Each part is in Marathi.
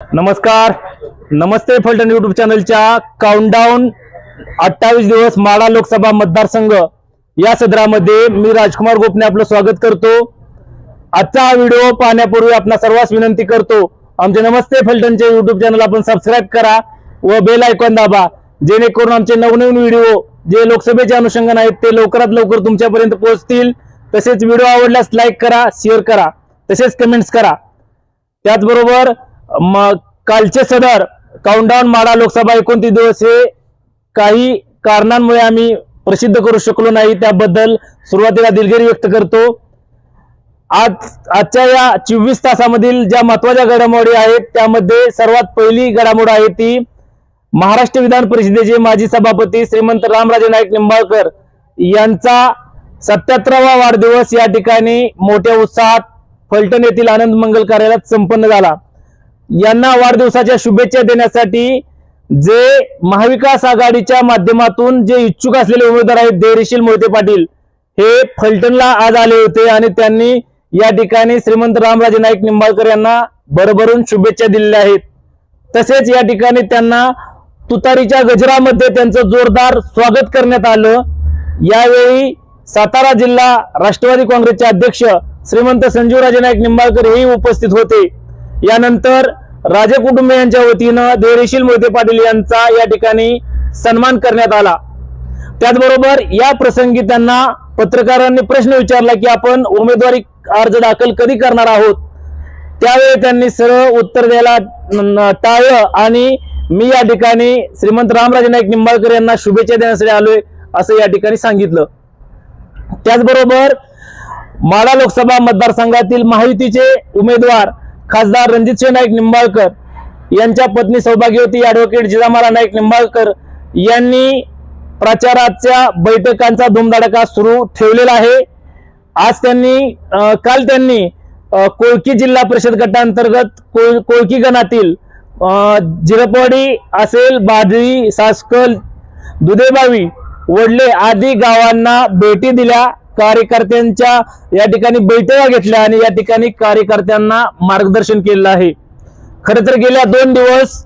नमस्कार. नमस्ते फलटण युट्यूब चॅनलच्या काउंटडाऊन अठ्ठावीस दिवस माडा लोकसभा मतदारसंघ. या सदरामध्ये मी राजकुमार गोपने आपलं स्वागत करतो. आजचा हा व्हिडिओ पाहण्यापूर्वी आपला सर्वांस विनंती करतो आमचे नमस्ते फलटणचे युट्यूब चॅनल आपण सबस्क्राईब करा व बेल आयकॉन दाबा जेणेकरून आमचे नवनवीन व्हिडिओ जे लोकसभेचे अनुषंगाने आहेत ते लवकरात लवकर तुमच्यापर्यंत पोहोचतील. तसेच व्हिडिओ आवडल्यास लाईक करा शेअर करा तसेच कमेंट्स करा. त्याचबरोबर मग कालचे सदर काउंटडाऊन माडा लोकसभा एकोणतीस दिवस हे काही कारणांमुळे आम्ही प्रसिद्ध करू शकलो नाही. त्याबद्दल सुरुवातीला दिलगिरी व्यक्त करतो. आज आजच्या या चोवीस तासामधील ज्या महत्त्वाच्या घडामोडी आहेत त्यामध्ये सर्वात पहिली घडामोड आहे ती महाराष्ट्र विधान परिषदेचे माजी सभापती श्रीमंत रामराजे नाईक निंबाळकर यांचा सत्याहत्तरावा वाढदिवस या ठिकाणी मोठ्या उत्साहात फलटण येथील आनंद मंगल कार्यालयात संपन्न झाला. यांना वाढदिवसाच्या शुभेच्छा देण्यासाठी जे महाविकास आघाडीच्या माध्यमातून जे इच्छुक असलेले उमेदवार आहेत धैर्यशील मोहिते पाटील हे फलटणला आज आले होते आणि त्यांनी या ठिकाणी श्रीमंत रामराजे नाईक निंबाळकर यांना भरभरून शुभेच्छा दिलेल्या आहेत. तसेच या ठिकाणी त्यांना तुतारीच्या गजरामध्ये त्यांचं जोरदार स्वागत करण्यात आलं. यावेळी सातारा जिल्हा राष्ट्रवादी काँग्रेसचे अध्यक्ष श्रीमंत संजीवराजे नाईक निंबाळकर हेही उपस्थित होते. यानंतर राजे कुटुंबियांच्या वतीनं धैर्यशील मोहिते पाटील यांचा या ठिकाणी सन्मान करण्यात आला. त्याचबरोबर या प्रसंगी त्यांना पत्रकारांनी प्रश्न विचारला की आपण उमेदवारी अर्ज दाखल कधी करणार आहोत? त्यावेळी त्यांनी सरळ उत्तर द्यायला टाळ टाळलं आणि मी या ठिकाणी श्रीमंत रामराजे नाईक निंबाळकर यांना शुभेच्छा देण्यासाठी आलोय असं या ठिकाणी सांगितलं. त्याचबरोबर माडा लोकसभा मतदारसंघातील महायुतीचे उमेदवार खासदार रणजितसिंह नाईक निंबाळकर यांच्या पत्नी सौभाग्यवती ऍडव्होकेट जिजामाला नाईक निंबाळकर यांनी प्रचाराच्या बैठकांचा धुमधडाका सुरू ठेवलेला आहे. आज त्यांनी काल त्यांनी कोळकी जिल्हा परिषद गटांतर्गत कोळ- कोळकी गणातील जिरपवाडी असेल बाजरी सासकल दुधेबावी वडले आदी गावांना भेटी दिल्या. कार्यकर्त्यांच्या या ठिकाणी बैठका घेतल्या आणि या ठिकाणी कार्यकर्त्यांना मार्गदर्शन केलेलं आहे. खर तर गेल्या दोन दिवस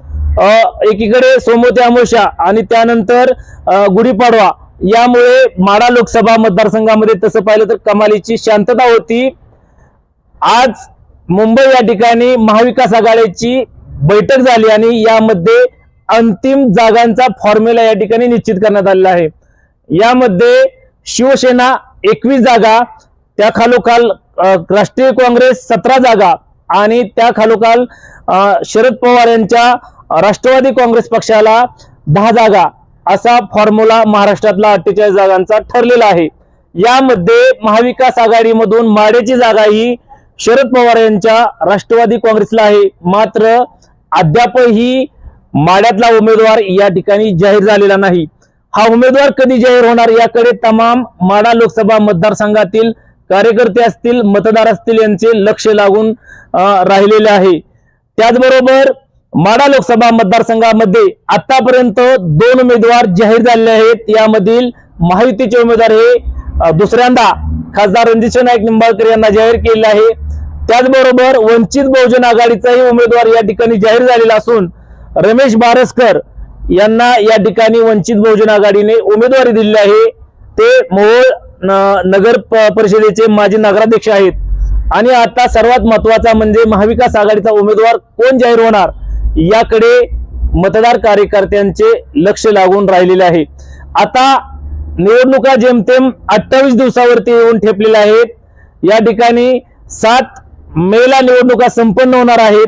एकीकडे सोमवती अमोशा आणि त्यानंतर गुढीपाडवा. यामुळे माडा लोकसभा मतदारसंघामध्ये तसं पाहिलं तर कमालीची शांतता होती. आज मुंबई या ठिकाणी महाविकास आघाडीची बैठक झाली आणि यामध्ये अंतिम जागांचा फॉर्म्युला या ठिकाणी निश्चित करण्यात आलेला आहे. यामध्ये शिवसेना एकवीस जागा त्या खालोखाल राष्ट्रीय काँग्रेस सतरा जागा आणि त्या खालोखाल शरद पवार यांच्या राष्ट्रवादी काँग्रेस पक्षाला दहा जागा असा फॉर्म्युला महाराष्ट्रातला अठ्ठेचाळीस जागांचा ठरलेला आहे. यामध्ये महाविकास आघाडीमधून माडेची जागा ही शरद पवार यांच्या राष्ट्रवादी काँग्रेसला आहे. मात्र अद्यापही माड्यातला उमेदवार या ठिकाणी जाहीर झालेला नाही. हा उमेदवार कधी जाहीर होणार याकडे तमाम माडा लोकसभा मतदारसंघातील कार्यकर्ते असतील मतदार असतील यांचे लक्ष लागून राहिलेले आहे. त्याचबरोबर माडा लोकसभा मतदारसंघामध्ये आतापर्यंत दोन उमेदवार जाहीर झालेले आहेत. यामधील महायुतीचे उमेदवार हे दुसऱ्यांदा खासदार रणजित नाईक निंबाळकर यांना जाहीर केले आहे. त्याचबरोबर वंचित बहुजन आघाडीचाही उमेदवार या ठिकाणी जाहीर झालेला असून रमेश बारसकर यांना या ठिकाणी वंचित बहुजन आघाडीने उमेदवारी दिलेली आहे. ते मोहोळ न- नगर प- परिषदेचे माजी नगराध्यक्ष आहेत. आणि आता सर्वात महत्त्वाचा म्हणजे महाविकास आघाडीचा उमेदवार कोण जाहीर होणार? याकडे मतदार कार्यकर्त्यांचे लक्ष लागून राहिलेले आहे. आता निवडणुका जेमतेम अठ्ठावीस दिवसावरती येऊन ठेपलेल्या आहेत. या ठिकाणी सात मेला निवडणुका संपन्न होणार आहेत.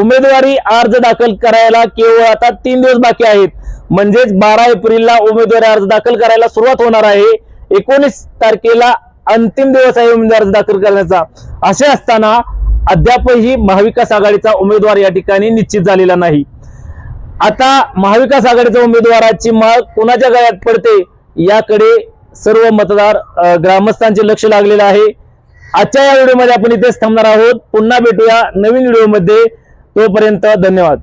उमेदवारी अर्ज दाखल करायला केवळ आता तीन दिवस बाकी आहेत. म्हणजेच बारा एप्रिलला उमेदवारी अर्ज दाखल करायला सुरुवात होणार आहे. एकोणीस तारखेला अंतिम दिवस आहे उमेदवारी अर्ज दाखल करण्याचा. असे असताना अद्यापही महाविकास आघाडीचा उमेदवार या ठिकाणी निश्चित झालेला नाही. आता महाविकास आघाडीच्या उमेदवाराची माळ कोणाच्या गळ्यात पडते याकडे सर्व मतदार ग्रामस्थांचे लक्ष लागलेलं आहे. आजच्या या व्हिडिओमध्ये आपण इथेच थांबणार आहोत. पुन्हा भेटूया नवीन व्हिडिओमध्ये. तोपर्यंत धन्यवाद.